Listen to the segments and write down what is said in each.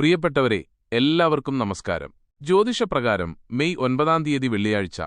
പ്രിയപ്പെട്ടവരെ എല്ലാവർക്കും നമസ്കാരം. ജ്യോതിഷപ്രകാരം മെയ് ഒൻപതാം തീയതി വെള്ളിയാഴ്ച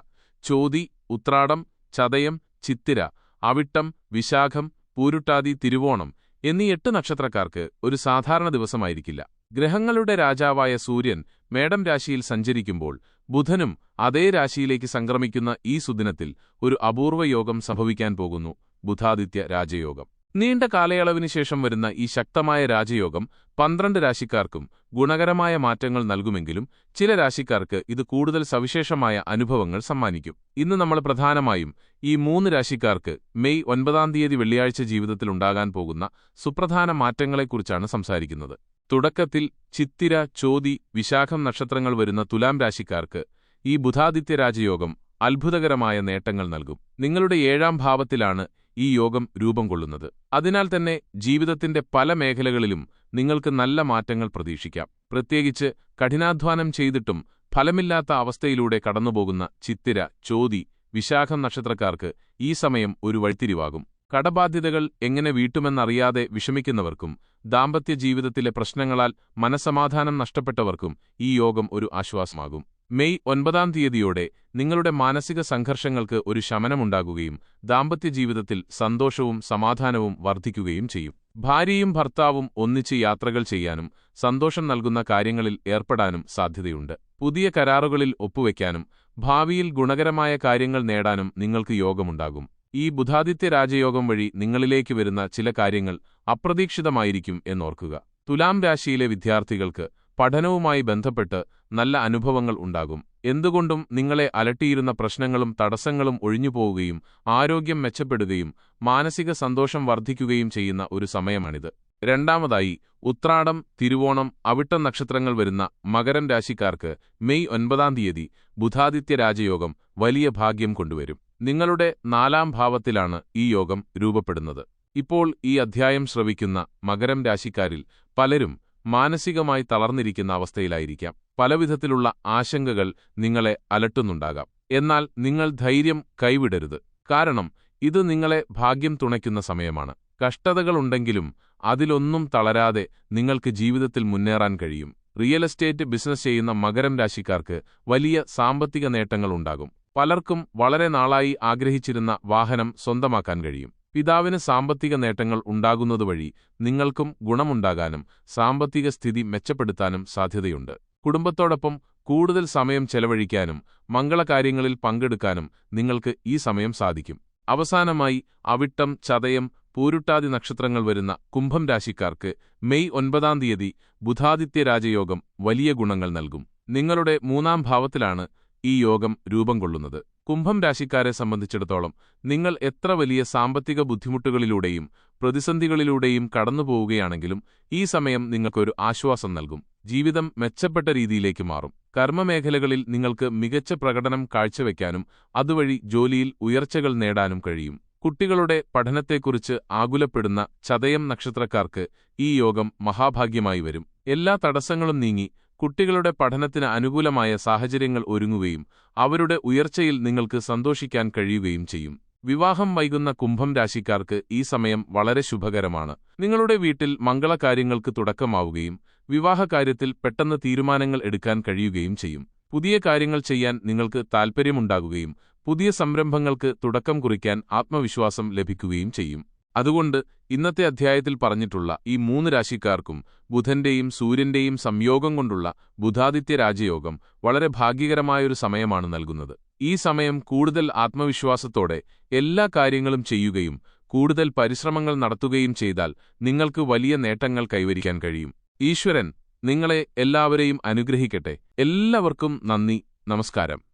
ചോതി ഉത്രാടം ചതയം ചിത്തിര അവിട്ടം വിശാഖം പൂരുട്ടാതി തിരുവോണം എന്നീ എട്ട് നക്ഷത്രക്കാർക്ക് ഒരു സാധാരണ ദിവസമായിരിക്കില്ല. ഗ്രഹങ്ങളുടെ രാജാവായ സൂര്യൻ മേടം രാശിയിൽ സഞ്ചരിക്കുമ്പോൾ ബുധനും അതേ രാശിയിലേക്ക് സംക്രമിക്കുന്ന ഈ സുദിനത്തിൽ ഒരു അപൂർവ യോഗം സംഭവിക്കാൻ പോകുന്നു ബുധാദിത്യ രാജയോഗം. നീണ്ട കാലയളവിന് ശേഷം വരുന്ന ഈ ശക്തമായ രാജയോഗം പന്ത്രണ്ട് രാശിക്കാർക്കും ഗുണകരമായ മാറ്റങ്ങൾ നൽകുമെങ്കിലും ചില രാശിക്കാർക്ക് ഇത് കൂടുതൽ സവിശേഷമായ അനുഭവങ്ങൾ സമ്മാനിക്കും. ഇന്ന് നമ്മൾ പ്രധാനമായും ഈ മൂന്ന് രാശിക്കാർക്ക് മെയ് ഒൻപതാം തീയതി വെള്ളിയാഴ്ച ജീവിതത്തിൽ ഉണ്ടാകാൻ പോകുന്ന സുപ്രധാന മാറ്റങ്ങളെക്കുറിച്ചാണ് സംസാരിക്കുന്നത്. തുടക്കത്തിൽ ചിത്തിര ചോതി വിശാഖം നക്ഷത്രങ്ങൾ വരുന്ന തുലാം രാശിക്കാർക്ക് ഈ ബുധാദിത്യ രാജയോഗം അത്ഭുതകരമായ നേട്ടങ്ങൾ നൽകും. നിങ്ങളുടെ ഏഴാം ഭാവത്തിലാണ് ഈ യോഗം രൂപം കൊള്ളുന്നത്. അതിനാൽ തന്നെ ജീവിതത്തിന്റെ പല മേഖലകളിലും നിങ്ങൾക്ക് നല്ല മാറ്റങ്ങൾ പ്രതീക്ഷിക്കാം. പ്രത്യേകിച്ച് കഠിനാധ്വാനം ചെയ്തിട്ടും ഫലമില്ലാത്ത അവസ്ഥയിലൂടെ കടന്നുപോകുന്ന ചിത്തിര ചോതി വിശാഖം നക്ഷത്രക്കാർക്ക് ഈ സമയം ഒരു വഴിത്തിരിവാകും. കടബാധ്യതകൾ എങ്ങനെ വീട്ടുമെന്നറിയാതെ വിഷമിക്കുന്നവർക്കും ദാമ്പത്യ ജീവിതത്തിലെ പ്രശ്നങ്ങളാൽ മനസമാധാനം നഷ്ടപ്പെട്ടവർക്കും ഈ യോഗം ഒരു ആശ്വാസമാകും. മെയ് ഒൻപതാം തീയതിയോടെ നിങ്ങളുടെ മാനസിക സംഘർഷങ്ങൾക്ക് ഒരു ശമനമുണ്ടാകുകയും ദാമ്പത്യ ജീവിതത്തിൽ സന്തോഷവും സമാധാനവും വർദ്ധിക്കുകയും ചെയ്യും. ഭാര്യയും ഭർത്താവും ഒന്നിച്ച് യാത്രകൾ ചെയ്യാനും സന്തോഷം നൽകുന്ന കാര്യങ്ങളിൽ ഏർപ്പെടാനും സാധ്യതയുണ്ട്. പുതിയ കരാറുകളിൽ ഒപ്പുവെക്കാനും ഭാവിയിൽ ഗുണകരമായ കാര്യങ്ങൾ നേടാനും നിങ്ങൾക്ക് യോഗമുണ്ടാകും. ഈ ബുധാദിത്യ രാജയോഗം വഴി നിങ്ങളിലേക്ക് വരുന്ന ചില കാര്യങ്ങൾ അപ്രതീക്ഷിതമായിരിക്കും എന്നോർക്കുക. തുലാം രാശിയിലെ വിദ്യാർത്ഥികൾക്ക് പഠനവുമായി ബന്ധപ്പെട്ട് നല്ല അനുഭവങ്ങൾ ഉണ്ടാകും. എന്തുകൊണ്ടും നിങ്ങളെ അലട്ടിയിരുന്ന പ്രശ്നങ്ങളും തടസ്സങ്ങളും ഒഴിഞ്ഞുപോവുകയും ആരോഗ്യം മെച്ചപ്പെടുകയും മാനസിക സന്തോഷം വർദ്ധിക്കുകയും ചെയ്യുന്ന ഒരു സമയമാണിത്. രണ്ടാമതായി ഉത്രാടം തിരുവോണം അവിട്ട നക്ഷത്രങ്ങൾ വരുന്ന മകരം രാശിക്കാർക്ക് മെയ് ഒൻപതാം തീയതി ബുധാദിത്യ രാജയോഗം വലിയ ഭാഗ്യം കൊണ്ടുവരും. നിങ്ങളുടെ നാലാം ഭാവത്തിലാണ് ഈ യോഗം രൂപപ്പെടുന്നത്. ഇപ്പോൾ ഈ അധ്യായം ശ്രവിക്കുന്ന മകരം രാശിക്കാരിൽ പലരും മാനസികമായി തളർന്നിരിക്കുന്ന അവസ്ഥയിലായിരിക്കാം. പലവിധത്തിലുള്ള ആശങ്കകൾ നിങ്ങളെ അലട്ടുന്നുണ്ടാകാം. എന്നാൽ നിങ്ങൾ ധൈര്യം കൈവിടരുത്. കാരണം ഇത് നിങ്ങളെ ഭാഗ്യം തുണയ്ക്കുന്ന സമയമാണ്. കഷ്ടതകളുണ്ടെങ്കിലും അതിലൊന്നും തളരാതെ നിങ്ങൾക്ക് ജീവിതത്തിൽ മുന്നേറാൻ കഴിയും. റിയൽ എസ്റ്റേറ്റ് ബിസിനസ് ചെയ്യുന്ന മകരം രാശിക്കാർക്ക് വലിയ സാമ്പത്തിക നേട്ടങ്ങളുണ്ടാകും. പലർക്കും വളരെ നാളായി ആഗ്രഹിച്ചിരുന്ന വാഹനം സ്വന്തമാക്കാൻ കഴിയും. പിതാവിന് സാമ്പത്തിക നേട്ടങ്ങൾ ഉണ്ടാകുന്നതുവഴി നിങ്ങൾക്കും ഗുണമുണ്ടാകാനും സാമ്പത്തിക സ്ഥിതി മെച്ചപ്പെടുത്താനും സാധ്യതയുണ്ട്. കുടുംബത്തോടൊപ്പം കൂടുതൽ സമയം ചെലവഴിക്കാനും മംഗളകാര്യങ്ങളിൽ പങ്കെടുക്കാനും നിങ്ങൾക്ക് ഈ സമയം സാധിക്കും. അവസാനമായി അവിട്ടം ചതയം പൂരുട്ടാതി നക്ഷത്രങ്ങൾ വരുന്ന കുംഭം രാശിക്കാർക്ക് മെയ് ഒൻപതാം തീയതി ബുധാദിത്യ രാജയോഗം വലിയ ഗുണങ്ങൾ നൽകും. നിങ്ങളുടെ മൂന്നാം ഭാവത്തിലാണ് ഈ യോഗം രൂപം കൊള്ളുന്നത്. കുംഭം രാശിക്കാരെ സംബന്ധിച്ചിടത്തോളം നിങ്ങൾ എത്ര വലിയ സാമ്പത്തിക ബുദ്ധിമുട്ടുകളിലൂടെയും പ്രതിസന്ധികളിലൂടെയും കടന്നുപോവുകയാണെങ്കിലും ഈ സമയം നിങ്ങൾക്കൊരു ആശ്വാസം നൽകും. ജീവിതം മെച്ചപ്പെട്ട രീതിയിലേക്ക് മാറും. കർമ്മമേഖലകളിൽ നിങ്ങൾക്ക് മികച്ച പ്രകടനം കാഴ്ചവെക്കാനും അതുവഴി ജോലിയിൽ ഉയർച്ചകൾ നേടാനും കഴിയും. കുട്ടികളുടെ പഠനത്തെക്കുറിച്ച് ആകുലപ്പെടുന്ന ചതയം നക്ഷത്രക്കാർക്ക് ഈ യോഗം മഹാഭാഗ്യമായി വരും. എല്ലാ തടസ്സങ്ങളും നീങ്ങി കുട്ടികളുടെ പഠനത്തിന് അനുകൂലമായ സാഹചര്യങ്ങൾ ഒരുങ്ങുകയും അവരുടെ ഉയർച്ചയിൽ നിങ്ങൾക്ക് സന്തോഷിക്കാൻ കഴിയുകയും ചെയ്യും. വിവാഹം വൈകുന്ന കുംഭം രാശിക്കാർക്ക് ഈ സമയം വളരെ ശുഭകരമാണ്. നിങ്ങളുടെ വീട്ടിൽ മംഗളകാര്യങ്ങൾക്ക് തുടക്കമാവുകയും വിവാഹകാര്യത്തിൽ പെട്ടെന്ന് തീരുമാനങ്ങൾ എടുക്കാൻ കഴിയുകയും ചെയ്യും. പുതിയ കാര്യങ്ങൾ ചെയ്യാൻ നിങ്ങൾക്ക് താൽപ്പര്യമുണ്ടാകുകയും പുതിയ സംരംഭങ്ങൾക്ക് തുടക്കം കുറിക്കാൻ ആത്മവിശ്വാസം ലഭിക്കുകയും ചെയ്യും. അതുകൊണ്ട് ഇന്നത്തെ അധ്യായത്തിൽ പറഞ്ഞിട്ടുള്ള ഈ മൂന്ന് രാശിക്കാർക്കും ബുധന്റെയും സൂര്യന്റെയും സംയോഗം കൊണ്ടുള്ള ബുധാദിത്യ രാജയോഗം വളരെ ഭാഗ്യകരമായൊരു സമയമാണ് നൽകുന്നത്. ഈ സമയം കൂടുതൽ ആത്മവിശ്വാസത്തോടെ എല്ലാ കാര്യങ്ങളും ചെയ്യുകയും കൂടുതൽ പരിശ്രമങ്ങൾ നടത്തുകയും ചെയ്താൽ നിങ്ങൾക്ക് വലിയ നേട്ടങ്ങൾ കൈവരിക്കാൻ കഴിയും. ഈശ്വരൻ നിങ്ങളെ എല്ലാവരെയും അനുഗ്രഹിക്കട്ടെ. എല്ലാവർക്കും നന്ദി. നമസ്കാരം.